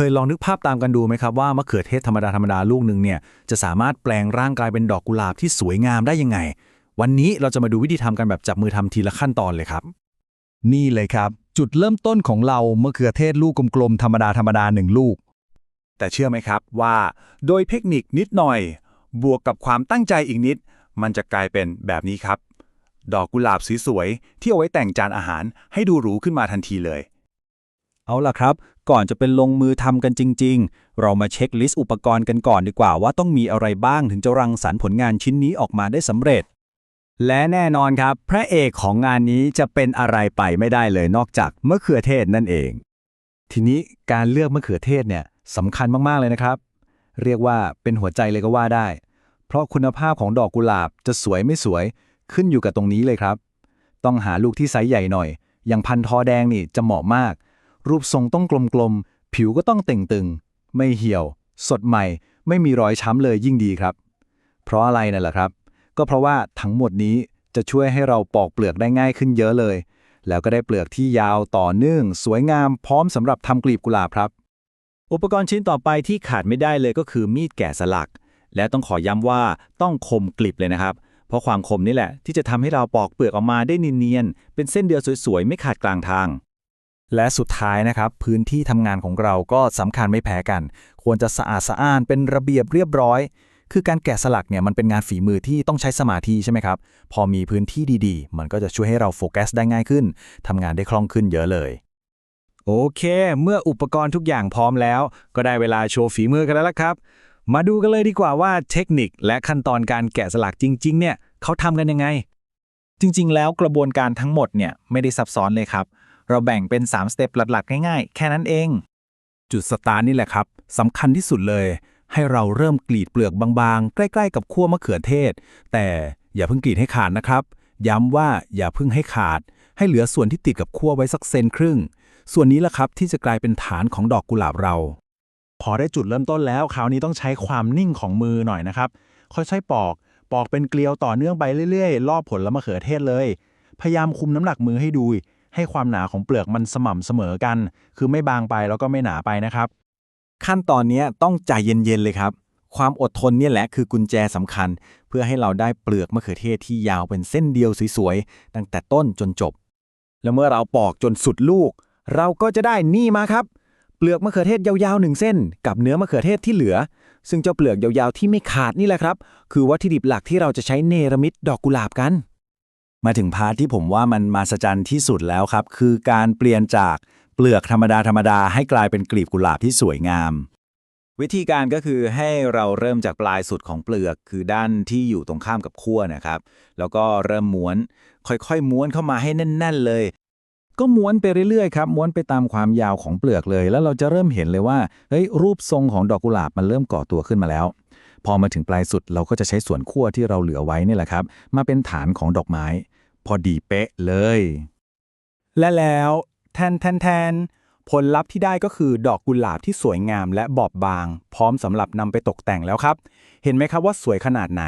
เคยลองนึกภาพตามกันดูไหมครับว่ามะเขือเทศธรรมดาธรรมดาลูกหนึ่งเนี่ยจะสามารถแปลงร่างกลายเป็นดอกกุหลาบที่สวยงามได้ยังไง วันนี้เราจะมาดูวิธีทำกันแบบจับมือทำทีละขั้นตอนเลยครับ นี่เลยครับ จุดเริ่มต้นของเรามะเขือเทศลูกกลมๆธรรมดาธรรมดาหนึ่งลูก แต่เชื่อไหมครับว่า โดยเทคนิคนิดหน่อย บวกกับความตั้งใจอีกนิด มันจะกลายเป็นแบบนี้ครับ ดอกกุหลาบสวยๆที่เอาไว้แต่งจานอาหารให้ดูหรูขึ้นมาทันทีเลย เอาล่ะครับ ก่อนจะเป็นลงมือทำกันจริง ๆ เรามาเช็คลิสต์อุปกรณ์กันก่อนดีกว่าว่าต้องมีอะไรบ้างถึงจะรังสรรค์ผลงานชิ้นนี้ออกมาได้สำเร็จ และแน่นอนครับ พระเอกของงานนี้จะเป็นอะไรไปไม่ได้เลยนอกจากมะเขือเทศนั่นเอง ทีนี้การเลือกมะเขือเทศเนี่ยสำคัญมากๆเลยนะครับ เรียกว่าเป็นหัวใจเลยก็ว่าได้ เพราะคุณภาพของดอกกุหลาบจะสวยไม่สวยขึ้นอยู่กับตรงนี้เลยครับ ต้องหาลูกที่ไซส์ใหญ่หน่อย อย่างพันธุ์ทอแดงนี่จะเหมาะมาก รูปทรงต้องกลมๆ ผิวก็ต้องเต่งตึง ไม่เหี่ยว สดใหม่ ไม่มีรอยช้ำเลยยิ่งดีครับ เพราะอะไรนั่นแหละครับ ก็เพราะว่าทั้งหมดนี้จะช่วยให้เราปอกเปลือกได้ง่ายขึ้นเยอะเลย แล้วก็ได้เปลือกที่ยาวต่อเนื่อง สวยงามพร้อมสำหรับทำกลีบกุหลาบครับ อุปกรณ์ชิ้นต่อไปที่ขาดไม่ได้เลยก็คือมีดแกะสลัก และต้องขอย้ำว่าต้องคมกลิบเลยนะครับเพราะความคมนี่แหละที่จะทำให้เราปอกเปลือกออกมาได้เนียนๆ เป็นเส้นเดียวสวยๆ ไม่ขาดกลางทาง และสุดท้ายนะครับพื้นที่ทำงานของเราก็สำคัญไม่แพ้กัน ควรจะสะอาดสะอ้านเป็นระเบียบเรียบร้อย คือการแกะสลักเนี่ยมันเป็นงานฝีมือที่ต้องใช้สมาธิใช่ไหมครับ พอมีพื้นที่ดีๆ มันก็จะช่วยให้เราโฟกัสได้ง่ายขึ้นทำงานได้คล่องขึ้นเยอะเลย โอเค เมื่ออุปกรณ์ทุกอย่างพร้อมแล้ว ก็ได้เวลาโชว์ฝีมือกันแล้วล่ะครับ มาดูกันเลยดีกว่าว่าเทคนิคและขั้นตอนการแกะสลักจริง ๆ เนี่ยเขาทำกันยังไง จริง ๆ แล้วกระบวนการทั้งหมดเนี่ยไม่ได้ซับซ้อนเลยครับ เราแบ่งเป็น 3 สเต็ปหลักๆ ง่ายๆ แค่นั้นเอง จุดสตาร์ทนี่แหละครับสำคัญที่สุดเลย ให้เราเริ่มกรีดเปลือกบางๆ ใกล้ๆ กับขั้วมะเขือเทศ แต่อย่าเพิ่งกรีดให้ขาดนะครับ ย้ำว่าอย่าเพิ่งให้ขาด ให้เหลือส่วนที่ติดกับขั้วไว้สักเซนครึ่ง ส่วนนี้แหละครับที่จะกลายเป็นฐานของดอกกุหลาบเรา พอได้จุดเริ่มต้นแล้วคราวนี้ต้องใช้ความนิ่งของมือหน่อยนะครับค่อยๆปอก ปอกเป็นเกลียวต่อเนื่องไปเรื่อยๆ รอบผลและมะเขือเทศเลย พยายามคุมน้ำหนักมือให้ดู ให้ความหนาของเปลือกมันสม่ำเสมอกัน คือไม่บางไปแล้วก็ไม่หนาไปนะครับ ขั้นตอนนี้ต้องใจเย็นๆเลยครับ ความอดทนเนี่ยแหละคือกุญแจสำคัญ เพื่อให้เราได้เปลือกมะเขือเทศที่ยาวเป็นเส้นเดียวสวยๆตั้งแต่ต้นจนจบ แล้วเมื่อเราปอกจนสุดลูก เราก็จะได้นี่มาครับ เปลือกมะเขือเทศยาวๆหนึ่งเส้น กับเนื้อมะเขือเทศที่เหลือ ซึ่งเจ้าเปลือกยาวๆที่ไม่ขาดนี่แหละครับ คือวัตถุดิบหลักที่เราจะใช้เนรมิตดอกกุหลาบกัน มาถึงพาร์ทที่ผมว่ามันมาสจันที่สุดแล้วครับ คือการเปลี่ยนจากเปลือกธรรมดาธรรมดาให้กลายเป็นกลีบกุหลาบที่สวยงาม วิธีการก็คือให้เราเริ่มจากปลายสุดของเปลือก คือด้านที่อยู่ตรงข้ามกับขั้วนะครับ แล้วก็เริ่มม้วน ค่อยๆ ม้วนเข้ามาให้แน่น ๆ เลย ก็ม้วนไปเรื่อยๆครับม้วนไปตามความยาวของเปลือกเลย แล้วเราจะเริ่มเห็นเลยว่าเฮ้ยรูปทรงของดอกกุหลาบมันเริ่มก่อตัวขึ้นมาแล้ว พอมาถึงปลายสุดเราก็จะใช้ส่วนขั้วที่เราเหลือไว้นี่แหละครับ มาเป็นฐานของดอกไม้ พอดีเป๊ะเลย และแล้วแทนแทนแทนผลลัพธ์ที่ได้ก็คือดอกกุหลาบที่สวยงามและบอบบาง พร้อมสำหรับนำไปตกแต่งแล้วครับ เห็นไหมครับว่าสวยขนาดไหน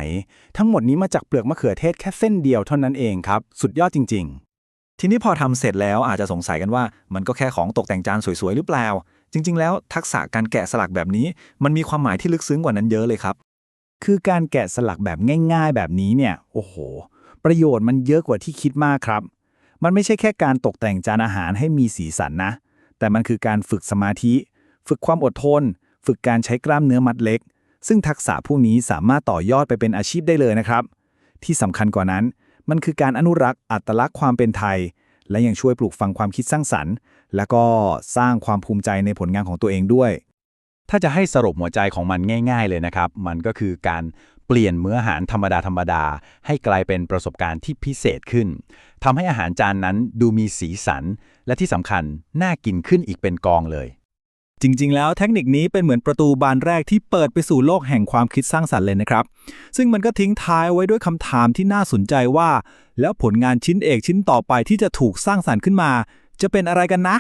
ทั้งหมดนี้มาจากเปลือกมะเขือเทศแค่เส้นเดียวเท่านั้นเองครับ สุดยอดจริง ๆ ทีนี้พอทำเสร็จแล้วอาจจะสงสัยกันว่า มันก็แค่ของตกแต่งจานสวยๆหรือเปล่า จริง ๆ แล้วทักษะการแกะสลักแบบนี้ มันมีความหมายที่ลึกซึ้งกว่านั้นเยอะเลยครับ คือการแกะสลักแบบง่าย ๆ แบบนี้เนี่ย โอ้โห ประโยชน์มันเยอะกว่าที่คิดมากครับ มันไม่ใช่แค่การตกแต่งจานอาหารให้มีสีสันนะ แต่มันคือการฝึกสมาธิ ฝึกความอดทน ฝึกการใช้กล้ามเนื้อมัดเล็ก ซึ่งทักษะพวกนี้สามารถต่อยอดไปเป็นอาชีพได้เลยนะครับ ที่สำคัญกว่านั้น มันคือการอนุรักษ์อัตลักษณ์ความเป็นไทย และยังช่วยปลูกฝังความคิดสร้างสรรค์ และก็สร้างความภูมิใจในผลงานของตัวเองด้วย ถ้าจะให้สรุปหัวใจของมันง่าย ๆ เลยนะครับ มันก็คือการเปลี่ยนมื้ออาหารธรรมดาธรรมดาให้กลายเป็นประสบการณ์ที่พิเศษขึ้นทำให้อาหารจานนั้นดูมีสีสัน และที่สำคัญน่ากินขึ้นอีกเป็นกองเลย จริง ๆ แล้วเทคนิคนี้เป็นเหมือนประตูบานแรกที่เปิดไปสู่โลกแห่งความคิดสร้างสรรค์เลยนะครับ ซึ่งมันก็ทิ้งท้ายไว้ด้วยคำถามที่น่าสนใจว่า แล้วผลงานชิ้นเอกชิ้นต่อไปที่จะถูกสร้างสรรค์ขึ้นมา จะเป็นอะไรกันนะ